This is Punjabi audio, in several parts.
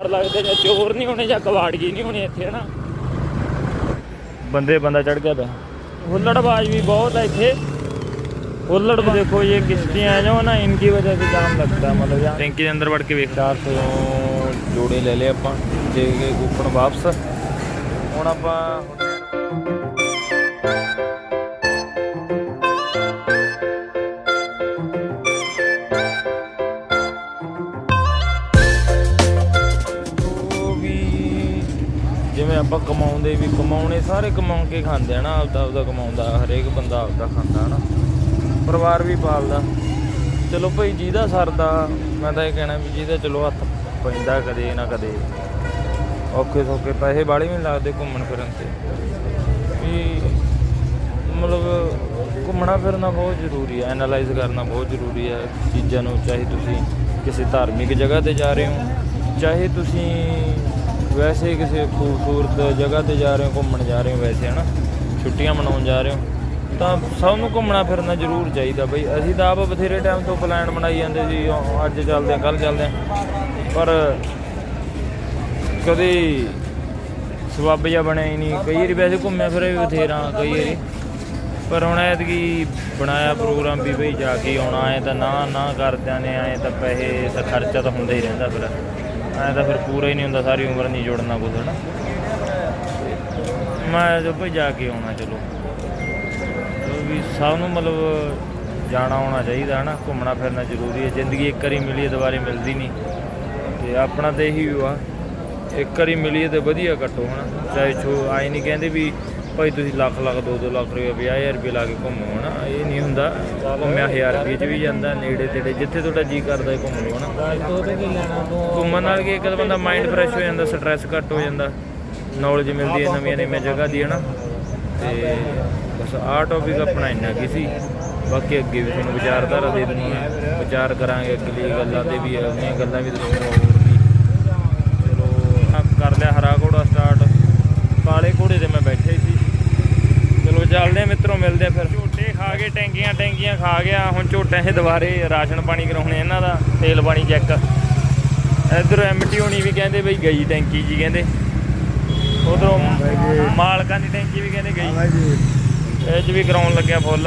ਡਰ ਲੱਗਦੇ ਜਾਂ ਚੋਰ ਨਹੀਂ ਹੋਣੇ ਜਾਂ ਕਵਾੜਗੀ ਨਹੀਂ ਹੋਣੇ ਇੱਥੇ ਹਨਾ? ਬੰਦੇ ਬੰਦਾ ਚੜ ਗਿਆ ਤਾਂ। ਹੁੱਲੜਬਾਜ਼ ਵੀ ਬਹੁਤ ਹੈ ਇੱਥੇ। हुल्लड़ में देखो ये किश्तियाँ जो ना इनकी वजह से जाम लगता है मतलब यहाँ टैंकी के अंदर बढ़ के ਵੇਖ। 400 ਜੋੜੇ ਲੈ ਲਏ ਆਪਾਂ ਜੇ ਉੱਪਰ ਵਾਪਸ। ਹੁਣ ਆਪਾਂ ਆਪਾਂ ਕਮਾਉਂਦੇ ਵੀ ਕਮਾਉਣੇ, ਸਾਰੇ ਕਮਾਉਣ ਕੇ ਖਾਂਦੇ ਆ ਨਾ, ਆਪਦਾ ਆਪਦਾ ਕਮਾਉਂਦਾ, ਹਰੇਕ ਬੰਦਾ ਆਪਦਾ ਖਾਂਦਾ ਨਾ। ਪਰਿਵਾਰ ਵੀ ਪਾਲਦਾ। ਚਲੋ ਭਾਈ ਜਿਹਦਾ ਸਰਦਾ, ਮੈਂ ਤਾਂ ਇਹ ਕਹਿਣਾ ਵੀ ਜਿਹਦਾ ਚਲੋ ਹੱਥ ਪੈਂਦਾ ਕਦੇ ਨਾ ਕਦੇ। ਔਖੇ ਸੌਖੇ ਪੈਸੇ ਬਾਲੇ ਵੀ ਨੀ ਲੱਗਦੇ ਘੁੰਮਣ ਫਿਰਨ ਤੇ। ਵੀ ਮਤਲਬ ਘੁੰਮਣਾ ਫਿਰਨਾ ਬਹੁਤ ਜ਼ਰੂਰੀ ਹੈ ਐਨਾਲਾਈਜ਼ ਕਰਨਾ ਬਹੁਤ ਜ਼ਰੂਰੀ ਹੈ ਚੀਜ਼ਾਂ ਨੂੰ, ਚਾਹੇ ਤੁਸੀਂ ਕਿਸੇ ਧਾਰਮਿਕ ਜਗ੍ਹਾ ਤੇ ਜਾ ਰਹੇ ਹੋ, ਚਾਹੇ ਤੁਸੀਂ ਵੈਸੇ ਕਿਸੇ ਖੂਬਸੂਰਤ ਜਗ੍ਹਾ ਤੇ ਜਾ ਰਹੇ ਹੋ, ਘੁੰਮਣ ਜਾ ਰਹੇ ਹੋ ਵੈਸੇ, ਹਨਾ? ਛੁੱਟੀਆਂ ਮਨਾਉਣ ਜਾ ਰਹੇ ਹੋ। ਤਾਂ ਸਭ ਨੂੰ ਘੁੰਮਣਾ ਫਿਰਨਾ ਜ਼ਰੂਰ ਚਾਹੀਦਾ ਬਈ। ਅਸੀਂ ਤਾਂ ਆਪ ਬਥੇਰੇ ਟਾਈਮ ਤੋਂ ਪਲਾਨ ਬਣਾਈ ਜਾਂਦੇ ਸੀ ਅੱਜ ਚੱਲਦੇ ਆ ਕੱਲ ਚੱਲਦੇ ਆ ਪਰ ਕਦੇ ਸਬੱਬ ਜਾਂ ਬਣਿਆ ਹੀ ਨਹੀਂ। ਕਈ ਵਾਰੀ ਵੈਸੇ ਘੁੰਮਿਆ ਫਿਰਿਆ ਵੀ ਬਥੇਰਾ, ਕਈ ਵਾਰੀ। ਪਰ ਹੁਣ ਐਤਕੀ ਬਣਾਇਆ ਪ੍ਰੋਗਰਾਮ ਵੀ ਬਈ, ਜਾ ਕੇ ਆਉਣਾ ਹੈ ਤਾਂ ਨਾ ਨਾ ਕਰਦਿਆਂ ਨੇ ਆਏ ਤਾਂ ਪੈਸੇ ਤਾਂ ਖਰਚਾ ਤਾਂ ਹੁੰਦਾ ਹੀ ਰਹਿੰਦਾ ਫਿਰ। ਐ ਤਾਂ ਫਿਰ ਪੂਰਾ ਹੀ ਨਹੀਂ ਹੁੰਦਾ, ਸਾਰੀ ਉਮਰ ਨਹੀਂ ਜੋੜਨਾ ਕੁਝ ਹਨਾ? ਮੈਂ ਜੋ ਭਈ ਜਾ ਕੇ ਆਉਣਾ, ਚਲੋ। ਵੀ ਸਭ ਨੂੰ ਮਤਲਬ ਜਾਣਾ ਆਉਣਾ ਚਾਹੀਦਾ, ਹਨਾ? ਘੁੰਮਣਾ ਫਿਰਨਾ ਜ਼ਰੂਰੀ ਹੈ, ਜ਼ਿੰਦਗੀ ਇੱਕ ਵਾਰੀ ਮਿਲੀ ਹੈ, ਦੁਬਾਰੇ ਮਿਲਦੀ ਨਹੀਂ। ਤੇ ਆਪਣਾ ਤਾਂ ਇਹੀ ਆ, ਇੱਕ ਵਾਰੀ ਮਿਲੀ ਹੈ ਤੇ ਵਧੀਆ ਕੱਟੋ, ਹਨਾ? ਚਾਹੇ ਛੋ ਆਈ ਨਹੀਂ ਕਹਿੰਦੇ ਵੀ ਭਾਈ ਤੁਸੀਂ ਲੱਖ ਲੱਖ 2-2 ਲੱਖ ਰੁਪਏ 50000 ਰੁਪਏ ਲਾ ਕੇ ਘੁੰਮੋ, ਹਨਾ? ਇਹ ਨਹੀਂ ਹੁੰਦਾ, ਘੁੰਮਿਆ 1000 ਰੁਪਏ ਚ ਵੀ ਜਾਂਦਾ, ਨੇੜੇ ਤੇੜੇ, ਜਿੱਥੇ ਤੁਹਾਡਾ ਜੀ ਕਰਦਾ ਘੁੰਮ ਲਓ, ਹਨਾ? ਘੁੰਮਣ ਨਾਲ ਕੀ ਇੱਕ ਤਾਂ ਬੰਦਾ ਮਾਈਂਡ ਫਰੈਸ਼ ਹੋ ਜਾਂਦਾ ਸਟ੍ਰੈਸ ਘੱਟ ਹੋ ਜਾਂਦਾ ਨੌਲੇਜ ਮਿਲਦੀ ਹੈ, ਨਵੀਆਂ ਨਵੀਆਂ ਜਗ੍ਹਾ ਦੀ, ਹਨਾ? ਤੇ ਬਸ ਆਹ ਟੌਪਿਕ ਆਪਣਾ ਇੰਨਾ ਕੀ ਸੀ, ਬਾਕੀ ਅੱਗੇ ਵੀ ਤੁਹਾਨੂੰ ਵਿਚਾਰਧਾਰਾ ਦੇ ਦੇਣੀ ਹੈ ਵਿਚਾਰ ਕਰਾਂਗੇ ਅਗਲੀ ਗੱਲਾਂ ਤੇ ਵੀ, ਅਗਲੀਆਂ ਗੱਲਾਂ ਵੀ ਦੱਸੂਗਾ ਹੋਰ ਵੀ। ਚਲੋ ਕਰ ਲਿਆ ਹਰਾ ਘੋੜਾ ਸਟਾਰਟ ਕਾਲੇ ਘੋੜੇ ਤੇ ਮੈਂ ਬੈਠੇ ਸੀ ਚਲੋ ਚੱਲਦੇ ਆ ਮਿੱਤਰੋ ਮਿਲਦੇ ਫਿਰ। ਝੋਟੇ ਖਾ ਕੇ ਟੈਂਕੀਆਂ ਟੈਂਕੀਆਂ ਖਾ ਗਿਆ ਹੁਣ ਝੋਟਿਆਂ 'ਚ ਦੁਬਾਰੇ ਰਾਸ਼ਨ ਪਾਣੀ ਕਰਾਉਣੇ ਇਹਨਾਂ ਦਾ ਤੇਲ ਪਾਣੀ ਚੈੱਕ ਇਧਰ ਐਮਟੀ ਹੋਣੀ ਵੀ ਕਹਿੰਦੇ ਬਈ ਗਈ ਟੈਂਕੀ ਜੀ ਕਹਿੰਦੇ। ਉਧਰੋਂ ਮਾਲਕਾਂ ਦੀ ਟੈਂਕੀ ਵੀ ਕਹਿੰਦੇ ਗਈ। ਇਹ 'ਚ ਵੀ ਕਰਾਉਣ ਲੱਗਿਆ ਫੁੱਲ।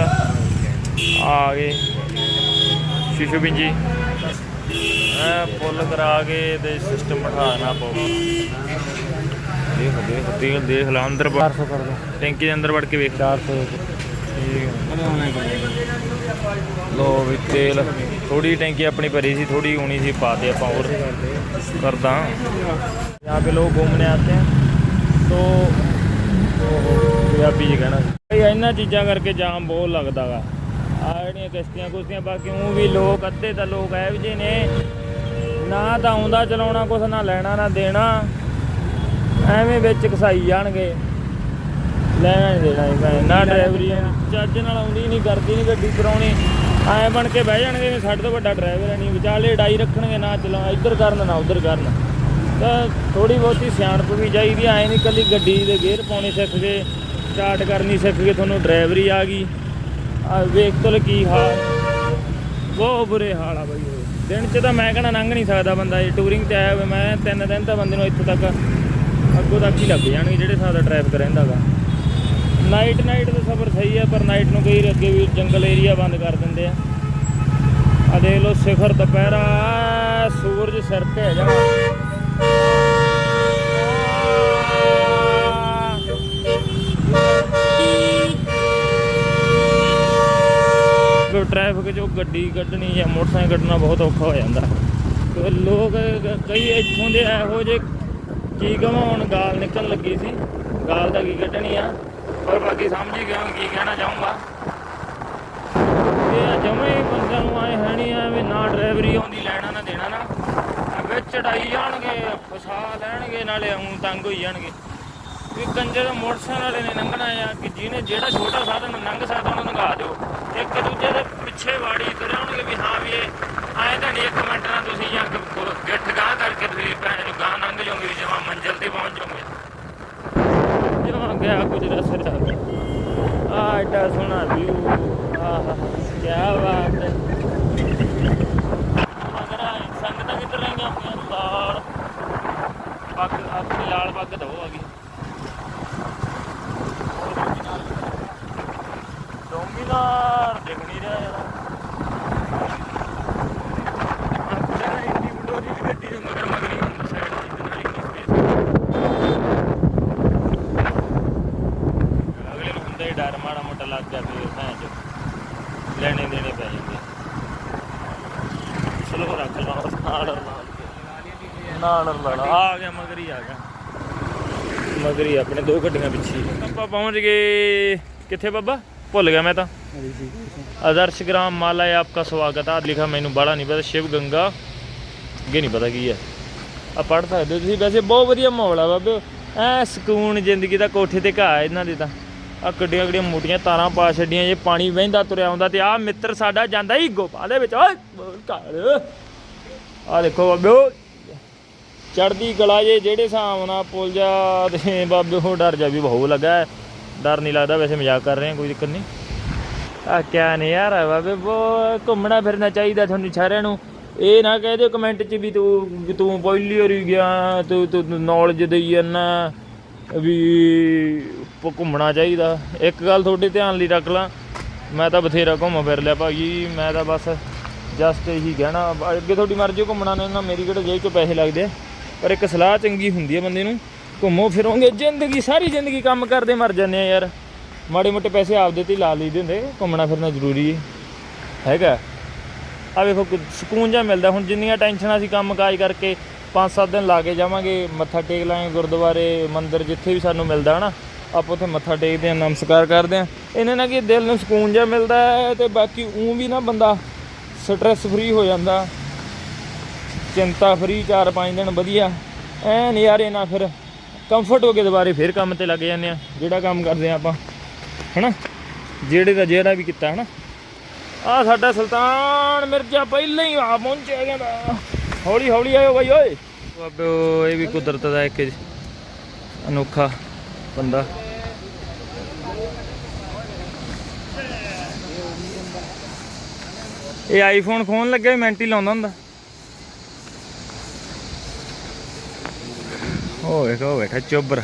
ਆ ਗਏ। ਸ਼ਿਸ਼ੂ ਬਿੰਜੀ ਐ ਫੁੱਲ ਕਰਾ ਕੇ ਤੇ ਸਿਸਟਮ ਬਿਠਾਣਾ ਪਊ ਦੇਖ ਦੇਖ ਦੇਖ ਲਾ ਅੰਦਰ 400 ਕਰ ਦੋ। ਟੈਂਕੀ ਦੇ ਅੰਦਰ ਵੜ ਕੇ ਵੇਖ। 400 ਲੋ ਵੀ ਤੇਲ ਥੋੜੀ ਟੈਂਕੀ ਆਪਣੀ ਭਰੀ ਸੀ ਥੋੜੀ ਹੋਣੀ ਸੀ ਪਾਤੇ ਆਪਾਂ ਹੋਰ ਕਰਦਾ यहाँ पे लोग घूमने आते हैं तो ਪੰਜਾਬੀ ਚ ਕਹਿਣਾ ਭਈ ਇਹਨਾਂ ਚੀਜ਼ਾਂ ਕਰਕੇ ਜਾਮ ਬਹੁਤ ਲੱਗਦਾ ਗਾ ਆ ਜਿਹੜੀਆਂ ਕਿਸ਼ਤੀਆਂ ਕੁਸ਼ਤੀਆਂ ਬਾਕੀ ਉਹ ਵੀ ਲੋਕ ਅੱਧੇ ਤਾਂ ਲੋਕ ਐ ਜਿਹੇ ਨੇ ਨਾ ਤਾਂ ਆਉਂਦਾ ਚਲਾਉਣਾ ਕੁਛ ਨਾ ਲੈਣਾ ਨਾ ਦੇਣਾ ਐਵੇਂ ਵਿੱਚ ਘਸਾਈ ਜਾਣਗੇ ਲੈਣਾ ਨਹੀਂ ਦੇਣਾ ਨਹੀਂ ਭੈਣ, ਨਾ ਡਰਾਈਵਰੀ ਚੱਜ ਨਾਲ ਆਉਂਦੀ ਨਹੀਂ ਕਰਦੀ ਨਹੀਂ ਗੱਡੀ ਚਲਾਉਣੀ ਐਂ ਬਣ ਕੇ ਬਹਿ ਜਾਣਗੇ ਵੀ ਸਾਡੇ ਤੋਂ ਵੱਡਾ ਡਰਾਈਵਰ ਹੈ ਨਹੀਂ ਵਿਚਾਲੇ ਡਾਈ ਰੱਖਣਗੇ ਨਾ ਚਲਾ ਇੱਧਰ ਕਰਨ ਨਾ ਉੱਧਰ ਕਰਨ। ਤਾਂ ਥੋੜੀ ਬਹੁਤੀ ਸਿਆਣਪ ਵੀ ਚਾਹੀਦੀ ਐ ਨਹੀਂ ਕੱਲੀ ਗੱਡੀ ਦੇ ਗੇਅਰ ਪਾਉਣੇ ਸਿੱਖ ਗਏ ਸਟਾਰਟ ਕਰਨੀ ਸਿੱਖ ਗਏ ਤੁਹਾਨੂੰ ਡਰਾਈਵਰੀ ਆ ਗਈ। ਆ ਵੇਖ ਤੋ ਕੀ ਹਾਲ। ਬਹੁਤ ਬੁਰੇ ਹਾਲ ਆ ਬਈ। ਦਿਨ ਚ ਤਾਂ ਮੈਂ ਕਹਣਾ ਲੰਘ ਨਹੀਂ ਸਕਦਾ ਬੰਦਾ ਇਹ ਟੂਰਿੰਗ ਤੇ ਆਇਆ ਹੋਇਆ ਮੈਂ ਤਿੰਨ ਦਿਨ ਤਾਂ ਬੰਦੇ ਨੂੰ ਇੱਥੋਂ ਤੱਕ ਅੱਗੋਂ ਤੱਕ ਹੀ ਲੱਗ ਜਾਣਗੇ ਜਿਹੜੇ ਦਾ ਟ੍ਰੈਫਿਕ ਰਹਿੰਦਾ ਗਾ। ਨਾਈਟ ਨਾਈਟ ਦਾ ਸਫ਼ਰ ਸਹੀ ਹੈ ਪਰ ਨਾਈਟ ਨੂੰ ਕਈ ਵਾਰੀ ਅੱਗੇ ਵੀ ਜੰਗਲ ਏਰੀਆ ਬੰਦ ਕਰ ਦਿੰਦੇ ਆ। ਆ ਦੇਖ ਲਓ ਸਿਖਰ ਦੁਪਹਿਰਾ, ਸੂਰਜ ਸਿਰ ਤੇ ਹੈ ਜਮਾ ਟ੍ਰੈਫਿਕ ਚੋਂ ਗੱਡੀ ਕੱਢਣੀ ਜਾਂ ਮੋਟਰਸਾਈਕਲ ਕੱਢਣਾ ਬਹੁਤ ਔਖਾ ਹੋ ਜਾਂਦਾ। ਤੇ ਲੋਕ ਕਈ ਇੱਥੋਂ ਦੇ ਇਹੋ ਜਿਹੇ ਕੀ ਕਹਾਂ ਹੁਣ ਗਾਲ ਨਿਕਲਣ ਲੱਗੀ ਸੀ। ਗਾਲ ਦਾ ਕੀ ਕੱਢਣੀ ਆ? ਪਰ ਬਾਕੀ ਸਮਝ ਹੀ ਗਿਆ ਕੀ ਕਹਿਣਾ ਚਾਹੂੰਗਾ? ਇਹ ਜਮੇ ਹੀ ਬੰਦਿਆਂ ਨੂੰ ਆਏ ਹੈ ਨਹੀਂ, ਐਵੇਂ ਨਾ ਡਰਾਈਵਰੀ ਆਉਂਦੀ, ਲੈਣਾ ਨਾ ਦੇਣਾ ਨਾ। ਵਿੱਚ ਚੜਾਈ ਜਾਣਗੇ, ਫਸਾ ਲੈਣਗੇ, ਨਾਲੇ ਉਂ ਤੰਗ ਹੋਈ ਜਾਣਗੇ। ਵੀ ਕੰਜਰ ਮੋਟਰਸਾਈਕਲ ਵਾਲੇ ਨੇ ਲੰਘਣਾ ਆ ਕਿ ਜਿਹਨੇ ਜਿਹੜਾ ਛੋਟਾ ਸਾਧਨ ਲੰਘ ਸਕਦਾ ਉਹਨੂੰ ਲੰਘਾ ਦਿਓ। ਇੱਕ ਦੂਜੇ ਦੇ ਪਿੱਛੇ ਵਾੜੀ ਤੁਰੇ ਹੋਣਗੇ ਵੀ ਹਾਂ ਵੀ ਇਹ, ਆਏ ਤਾਂ ਨਹੀਂ, ਇੱਕ ਮਿੰਟ ਨਾਲ ਤੁਸੀਂ ਜਾਂ ਗ- ਗਿੱਠ ਗਾਹ ਕਰਕੇ ਤੁਸੀਂ ਭੈਣ ਨੂੰ ਗਾਹ ਲੰਘ ਜਾਓਗੇ ਵੀ ਜਮਾ ਮੰਜ਼ਿਲ ਤੇ ਪਹੁੰਚ ਜਾਓਗੇ ਜਮਾ ਗਿਆ ਕੁਝ ਆ ਐਡਾ ਸੋਹਣਾ ਵਿਊ ਆਹ ਕੀ ਬਾਤ ਹੈ। ਮਗਰ ਸੰਗਤਾਂ ਕਿੱਧਰ ਰਹੀਆਂ ਆਪਣੀਆਂ ਲਾਲ ਪੱਗ ਆਪਣੀ ਲਾਲ ਪੱਗ ਦਵੋ ਆ ਗਈ। ਡੋਮੀਨਾਰ ਦਿਖ ਨਹੀਂ ਰਿਹਾ ਯਾਰ। ਮਗਰ ਮਗਰ ਹੀ ਹੁੰਦਾ ਸਾਈਡ ਤੇ ਨਾਲ ਹੀ space ਅਗਲੇ ਨੂੰ ਮਾੜਾ ਮੋਟਾ ਲੱਗ ਗਿਆ ਤੇ ਭੈਣ ਚ ਲੈਣੇ ਦੇਣੇ ਪੈ ਜਾਂਦੇ। ਚਲੋ ਰੱਖ ਲਾ ਨਾਲ ਨਾਲ ਲੜਾ ਆ ਗਿਆ ਮਗਰ ਹੀ ਆ ਗਿਆ। ਮਗਰ ਹੀ ਆਪਣੇ ਦੋ ਗੱਡੀਆਂ ਪਿੱਛੇ। ਆਪਾਂ ਪਹੁੰਚ ਗਏ। ਕਿੱਥੇ ਬਾਬਾ? ਭੁੱਲ ਗਿਆ ਮੈਂ ਤਾਂ। ਆਦਰਸ਼ ਗ੍ਰਾਮ ਮਾਲਾ ਹੈ, ਆਪਕਾ ਸਵਾਗਤ ਆ ਲਿਖਾ ਮੈਨੂੰ ਬੜਾ ਨਹੀਂ ਪਤਾ। ਸ਼ਿਵ ਗੰਗਾ। ਅੱਗੇ ਨਹੀਂ ਪਤਾ ਕੀ ਹੈ। ਆ ਪੜ ਸਕਦੇ ਹੋ ਤੁਸੀਂ। ਵੈਸੇ ਬਹੁਤ ਵਧੀਆ ਮਾਹੌਲ ਆ ਬਾਬੇ। ਐ ਸਕੂਨ ਜ਼ਿੰਦਗੀ ਦਾ ਕੋਠੇ ਤੇ ਘਾ ਇਹਨਾਂ ਦੇ ਤਾਂ। ਆ ਕਿੱਡੀਆਂ ਕਿੱਡੀਆਂ ਮੋਟੀਆਂ ਤਾਰਾਂ ਪਾ ਛੱਡੀਆਂ ਜੇ ਪਾਣੀ ਵਹਿੰਦਾ ਤੁਰਿਆ ਆਉਂਦਾ ਤੇ ਆ ਮਿੱਤਰ ਸਾਡਾ ਜਾਂਦਾ ਹੀ ਗੋਪਾ ਦੇ ਵਿੱਚ। ਓਏ ਘਰ। ਆ ਦੇਖੋ ਬਾਬਿਓ ਚੜਦੀ ਕਲਾ ਜੇ ਜਿਹੜੇ ਹਿਸਾਬ ਨਾਲ ਪੁੱਲ ਜਾ ਤੇ ਬਾਬੇ ਉਹ ਡਰ ਜਾ ਵੀ ਬਹੁ ਲੱਗਾ ਡਰ ਨਹੀਂ ਲੱਗਦਾ, ਵੈਸੇ ਮਜ਼ਾਕ ਕਰ ਰਹੇ ਹਾਂ, ਕੋਈ ਦਿੱਕਤ ਨਹੀਂ। ਆ ਕਿਆ ਨੇ ਯਾਰ ਬਾਬੇ ਬੋ ਘੁੰਮਣਾ ਫਿਰਨਾ ਚਾਹੀਦਾ ਤੁਹਾਨੂੰ ਸਾਰਿਆਂ ਨੂੰ। ਇਹ ਨਾ ਕਹਿ ਦਿਓ ਕਮੈਂਟ 'ਚ ਵੀ ਤੂੰ ਤੂੰ ਪਹਿਲੀ ਵਾਰੀ ਗਿਆ, ਤੂੰ ਤੂੰ ਨੌਲੇਜ ਦੇਈ ਜਾਂਦਾ। ਵੀ ਘੁੰਮਣਾ ਚਾਹੀਦਾ। ਇੱਕ ਗੱਲ ਤੁਹਾਡੇ ਧਿਆਨ ਲਈ ਰੱਖ ਲਾਂ। ਮੈਂ ਤਾਂ ਬਥੇਰਾ ਘੁੰਮ ਫਿਰ ਲਿਆ ਭਾਜੀ। ਮੈਂ ਤਾਂ ਬਸ ਜਸਟ ਇਹੀ ਕਹਿਣਾ। ਅੱਗੇ ਤੁਹਾਡੀ ਮਰਜ਼ੀ ਘੁੰਮਣਾ, ਨੇ, ਨਾ, ਮੇਰੀ ਕਿਹੜੇ ਜੇਬ 'ਚੋਂ ਪੈਸੇ ਲੱਗਦੇ ਪਰ ਇੱਕ ਸਲਾਹ ਚੰਗੀ ਹੁੰਦੀ ਹੈ ਬੰਦੇ ਨੂੰ। ਘੁੰਮੋ ਫਿਰੋਂਗੇ, ਜ਼ਿੰਦਗੀ, ਸਾਰੀ ਜ਼ਿੰਦਗੀ ਕੰਮ ਕਰਦੇ ਮਰ ਜਾਂਦੇ ਆ ਯਾਰ। ਮਾੜੇ ਮੋਟੇ ਪੈਸੇ ਆਪਦੇ ਤੇ ਹੀ ਲਾ ਲਈਦੇ ਹੁੰਦੇ। ਘੁੰਮਣਾ ਫਿਰਨਾ ਜ਼ਰੂਰੀ ਹੈ। ਹੈਗਾ। ਆ ਵੇਖੋ ਸਕੂਨ ਜਿਹਾ ਮਿਲਦਾ। ਹੁਣ ਜਿੰਨੀਆਂ ਟੈਨਸ਼ਨਾਂ ਸੀ ਕੰਮ ਕਾਜ ਕਰਕੇ 5-7 ਦਿਨ ਲਾ ਕੇ ਜਾਵਾਂਗੇ, ਮੱਥਾ ਟੇਕ ਲਾਂਗੇ ਗੁਰਦੁਆਰੇ, ਮੰਦਿਰ ਜਿੱਥੇ ਵੀ ਸਾਨੂੰ ਮਿਲਦਾ, ਹਨਾ? ਆਪਾਂ ਉੱਥੇ ਮੱਥਾ ਟੇਕਦੇ ਹਾਂ, ਨਮਸਕਾਰ ਕਰਦੇ ਹਾਂ। ਇਹਨੇ ਨਾਲ ਕੀ ਦਿਲ ਨੂੰ ਸਕੂਨ ਜਿਹਾ ਮਿਲਦਾ ਹੈ ਤੇ ਬਾਕੀ ਉਂ ਵੀ ਨਾ ਬੰਦਾ ਸਟ੍ਰੈਸ ਫ੍ਰੀ ਹੋ ਜਾਂਦਾ। ਚਿੰਤਾ ਫ੍ਰੀ 4-5 ਦਿਨ ਵਧੀਆ। ਐ ਨਜ਼ਾਰੇ ਨਾਲ ਫਿਰ ਕੰਫਰਟ ਹੋ ਕੇ ਦੁਬਾਰੇ ਫਿਰ ਕੰਮ ਤੇ ਲੱਗ ਜਾਂਦੇ ਆ ਜਿਹੜਾ ਕੰਮ ਕਰਦੇ ਆ ਆਪਾਂ, ਹਨਾ? ਜਿਹੜੇ ਦਾ ਜਿਹੜਾ ਵੀ ਕੀਤਾ, ਹਨਾ? ਆ ਸਾਡਾ ਸੁਲਤਾਨ ਮਿਰਜ਼ਾ ਪਹਿਲਾਂ ਹੀ ਆ, ਪਹੁੰਚਿਆ ਕਹਿੰਦਾ। ਹੌਲੀ ਹੌਲੀ ਆਇਓ ਬਾਈ ਓਏ। ਬਾਬੇ ਇਹ ਵੀ ਕੁਦਰਤ ਦਾ ਇੱਕ ਅਨੋਖਾ ਬੰਦਾ। ਇਹ ਆਈਫੋਨ ਫੋਨ ਲੱਗਿਆ ਮਿੰਟ ਹੀ ਲਾਉਂਦਾ ਹੁੰਦਾ। ਉਹ ਵੇਖੋ ਉਹ ਬੈਠਾ ਚੋਬਰ।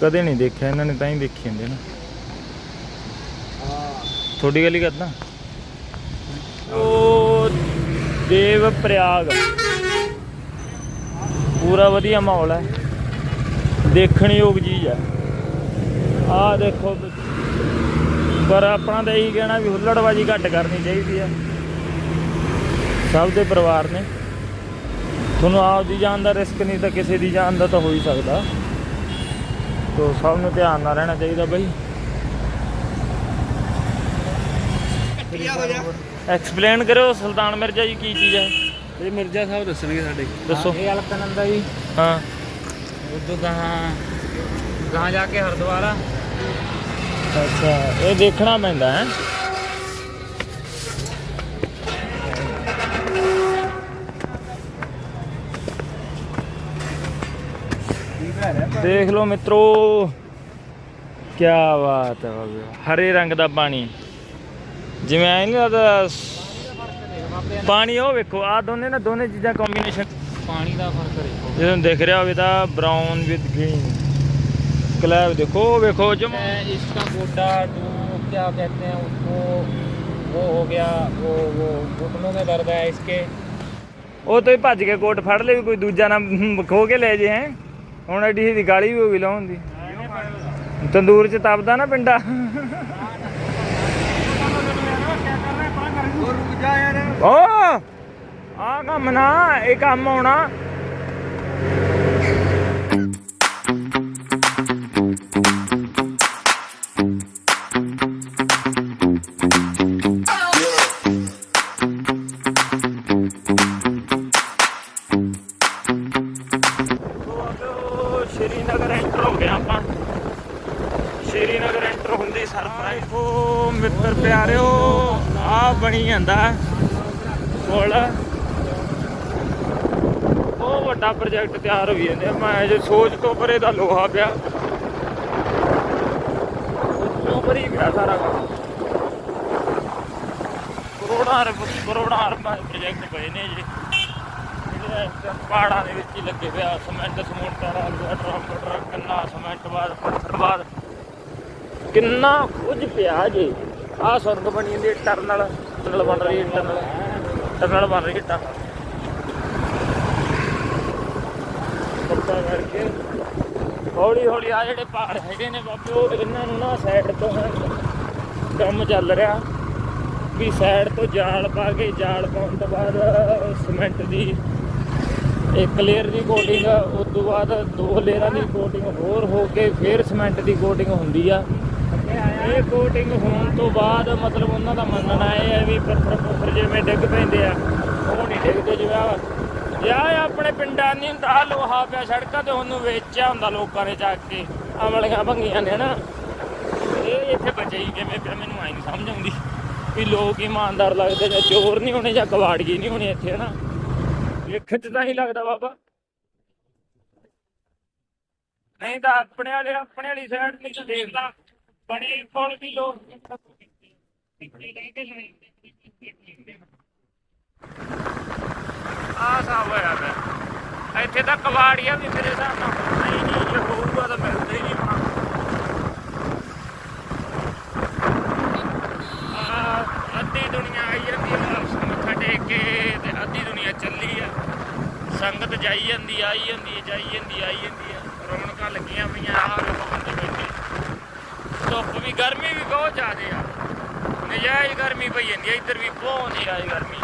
ਕਦੇ ਨਹੀਂ ਦੇਖਿਆ ਇਹਨਾਂ ਨੇ ਤਾਂ ਹੀ ਦੇਖੀ ਜਾਂਦੇ ਨਾ। ਤੁਹਾਡੀ ਗੱਲ ਹੀ ਕਰਦਾ। ਉਹ ਦੇਵ ਪ੍ਰਯਾਗ। ਪੂਰਾ ਵਧੀਆ ਮਾਹੌਲ ਹੈ। ਦੇਖਣ ਯੋਗ ਚੀਜ਼ ਹੈ। ਆਹ ਦੇਖੋ ਪਰ ਆਪਣਾ ਤਾਂ ਇਹੀ ਕਹਿਣਾ ਵੀ ਹੁੱਲੜਬਾਜੀ ਘੱਟ ਕਰਨੀ ਚਾਹੀਦੀ ਆ ਸਭ ਦੇ ਪਰਿਵਾਰ ਨੇ। ਤੁਹਾਨੂੰ ਆਪ ਦੀ ਜਾਨ ਦਾ ਰਿਸਕ ਨਹੀਂ ਤਾਂ ਕਿਸੇ ਦੀ ਜਾਨ ਦਾ ਤਾਂ ਹੋ ਹੀ ਸਕਦਾ। ਤੋ ਸਭ ਨੂੰ ਧਿਆਨ ਨਾਲ ਰਹਿਣਾ ਚਾਹੀਦਾ ਬਈ। ਐਕਸਪਲੇਨ ਕਰੋ ਸੁਲਤਾਨ ਮਿਰਜ਼ਾ ਜੀ ਕੀ ਚੀਜ਼ ਹੈ। ਇਹ ਮਿਰਜ਼ਾ ਸਾਹਿਬ ਦੱਸਣਗੇ ਸਾਡੇ। ਦੱਸੋ। ਇਹ ਅਲਕਨੰਦਾ ਜੀ। ਹਾਂ। ਉਦੋਂ ਗਾਹਾਂ ਗਾਹਾਂ ਜਾ ਕੇ ਹਰਦੁਆਰਾ ਅੱਛਾ ਇਹ ਦੇਖਣਾ ਪੈਂਦਾ ਹੈ। ਦੇਖ ਲਓ ਮਿੱਤਰੋ ਕੀ ਬਾਤ ਹੈ ਹਰੇ ਰੰਗ ਦਾ ਪਾਣੀ। ਜਿਵੇਂ ਐ ਨਹੀਂ ਲੱਗਦਾ ਪਾਣੀ ਉਹ ਵੇਖੋ ਆ ਦੋਨੇ ਨਾ ਦੋਨੇ ਚੀਜ਼ਾਂ ਕੰਬੀਨੇਸ਼ਨ ਪਾਣੀ ਦਾ ਫ਼ਰਕ ਦੇਖੋ। ਜਦੋਂ ਦਿਖ ਰਿਹਾ ਹੋਵੇ ਤਾਂ ਬ੍ਰਾਊਨ ਵਿਦ ਗ੍ਰੀਨ ਕਲੈਬ ਦੇਖੋ ਵੇਖੋ ਜਮ ਇਸ ਦਾ ਗੋਡਾ ਟੂ ਕੀ ਕਹਤੇ ਹੈ ਉਸਕੋ ਉਹ ਹੋ ਗਿਆ ਉਹ ਉਹ ਗੁਟਨੋਂ ਮੇ ਦਰਦ ਹੈ ਇਸਕੇ। ਉਹ ਤੋਂ ਹੀ ਭੱਜ ਕੇ ਕੋਟ ਫੜ ਲੈ ਵੀ ਕੋਈ ਦੂਜਾ ਨਾ ਖੋ ਕੇ ਲੈ ਜੇ ਹੈ। ਹੁਣ ਐਡੀ ਦੀ ਗਾਲੀ ਵੀ ਹੋ ਗਈ ਲਾਉਣ ਦੀ ਤੰਦੂਰ 'ਚ ਤਪਦਾ ਨਾ ਪਿੰਡਾ। ਓ ਆ ਕੰਮ ਨਾ ਇਹ ਕੰਮ ਆਉਣਾ। ਸਰਪ੍ਰਾਈਜ਼। ਉਹ ਮਿੱਤਰ ਪਿਆਰਿਓ, ਆ ਬਣੀ ਜਾਂਦਾ ਕੋਲ ਉਹ ਵੱਡਾ ਪ੍ਰੋਜੈਕਟ ਤਿਆਰ ਹੋਈ ਜਾਂਦੇ ਮੈਂ ਜੇ ਸੋਚ ਤੋਂ ਪਰੇ ਦਾ ਲੋਹਾ ਪਿਆ। ਭਰੀ ਪਿਆ ਸਾਰਾ ਕੁਝ ਕਰੋੜਾਂ ਰੁਪ- ਕਰੋੜਾਂ ਰੁਪਏ ਪ੍ਰੋਜੈਕਟ ਪਏ ਨੇ ਜੀ। ਜਿਹੜੇ ਪਹਾੜਾਂ ਦੇ ਵਿੱਚ ਹੀ ਲੱਗੇ ਪਿਆ ਸਮੈਂਟ ਸਮੂਟ ਤਾਰਾ ਟਰੰਪ ਟਰੱਕ ਕਿੰਨਾ ਸਮੈਂਟ ਬਾਦ ਪੱਥਰ ਬਾਦ ਕਿੰਨਾ ਕੁਝ ਪਿਆ ਜੇ। ਆਹ ਸੁਰਗ ਬਣੀ ਜਾਂਦੀ ਹੈ, ਟਰਨਲ ਟਰਨਲ ਬਣ ਰਹੀ ਹੈ ਟਰਨਲ। ਟਰਨਲ ਬਣ ਰਹੀ ਹੈ ਟਾ। ਪੱਕਾ ਕਰਕੇ ਹੌਲੀ ਹੌਲੀ ਆ ਜਿਹੜੇ ਪਹਾੜ ਹੈਗੇ ਨੇ ਬਾਬੇ ਉਹ ਇਹਨਾਂ ਨੂੰ ਨਾ ਸਾਈਡ ਤੋਂ ਕੰਮ ਚੱਲ ਰਿਹਾ। ਵੀ ਸਾਈਡ ਤੋਂ ਜਾਲ ਪਾ ਕੇ ਜਾਲ ਪਾਉਣ ਤੋਂ ਬਾਅਦ ਸਿਮੈਂਟ ਦੀ ਇੱਕ ਲੇਅਰ ਦੀ ਕੋਟਿੰਗ ਉਸ ਤੋਂ ਬਾਅਦ ਦੋ ਲੇਅਰਾਂ ਦੀ ਕੋਟਿੰਗ ਹੋਰ ਹੋ ਕੇ ਫਿਰ ਸਿਮੈਂਟ ਦੀ ਕੋਟਿੰਗ ਹੁੰਦੀ ਆ। ਇਹ ਕੋਟਿੰਗ ਹੋਣ ਤੋਂ ਬਾਅਦ ਮਤਲਬ ਉਹਨਾਂ ਦਾ ਮੰਨਣਾ ਇਹ ਹੈ ਵੀ ਪੱਥਰ ਪੁੱਥਰ ਜਿਵੇਂ ਡਿੱਗ ਪੈਂਦੇ ਆ, ਉਹ ਨਹੀਂ ਡਿੱਗਦੇ ਜਿਵੇਂ ਆ ਯਾ ਆਪਣੇ ਪਿੰਡਾਂ ਨਹੀਂ ਹੁੰਦਾ ਲੋਹਾ ਪਿਆ ਸੜਕਾਂ ਤੇ ਉਹਨੂੰ ਵੇਚਿਆ ਹੁੰਦਾ ਲੋਕਾਂ ਨੇ ਚੱਕ ਕੇ ਅਮਲੀਆਂ ਭੰਗੀਆਂ ਨੇ ਨਾ। ਇਹ ਇੱਥੇ ਬਚੇ ਹੀ ਕਿਵੇਂ ਪਿਆ, ਮੈਨੂੰ ਆਈ ਨਹੀਂ ਸਮਝ ਆਉਂਦੀ ਵੀ ਲੋਕ ਇਮਾਨਦਾਰ ਲੱਗਦੇ ਜਾਂ ਚੋਰ ਨਹੀਂ ਹੋਣੇ ਜਾਂ ਕਵਾੜਗੀ ਨਹੀਂ ਹੋਣੇ ਇੱਥੇ, ਹਨਾ? ਵੇਖਣ ਚ ਤਾਂ ਹੀ ਲੱਗਦਾ ਬਾਬਾ। ਨਹੀਂ ਤਾਂ ਆਪਣੇ ਵਾਲੇ, ਆਪਣੇ ਵਾਲੀ ਸਾਈਡ ਨਹੀਂ ਤਾਂ ਬੜੇ ਕੋਲ ਵੀ ਲੋਕ ਆ ਸਾਬ ਹੋਇਆ ਪਿਆ। ਇੱਥੇ ਤਾਂ ਕਵਾੜੀਆਂ ਵੀ ਮੇਰੇ ਹਿਸਾਬ ਨਾਲ ਹੋਣਾ ਨਹੀਂ, ਜੇ ਹੋਊਗਾ ਤਾਂ ਮਿਲਦੇ ਨਹੀਂ ਹੋਣਾ। ਅੱਧੀ ਦੁਨੀਆ ਆਈ ਜਾਂਦੀ ਆ ਮੱਥਾ ਟੇਕ ਕੇ ਤੇ ਅੱਧੀ ਦੁਨੀਆ ਚੱਲੀ ਆ। ਸੰਗਤ ਜਾਈ ਜਾਂਦੀ, ਆਈ ਜਾਂਦੀ, ਜਾਈ ਜਾਂਦੀ, ਆਈ ਜਾਂਦੀ ਆ। ਰੌਣਕਾਂ ਲੱਗੀਆਂ ਪਈਆਂ ਆ ਧੁੱਪ ਵੀ, ਗਰਮੀ ਵੀ ਬਹੁਤ ਜ਼ਿਆਦੇ ਆ। ਨਜਾਇਜ਼ ਗਰਮੀ ਪਈ ਜਾਂਦੀ ਆ, ਇੱਧਰ ਵੀ ਬਹੁਤ ਨਜਾਇਜ਼ ਗਰਮੀ।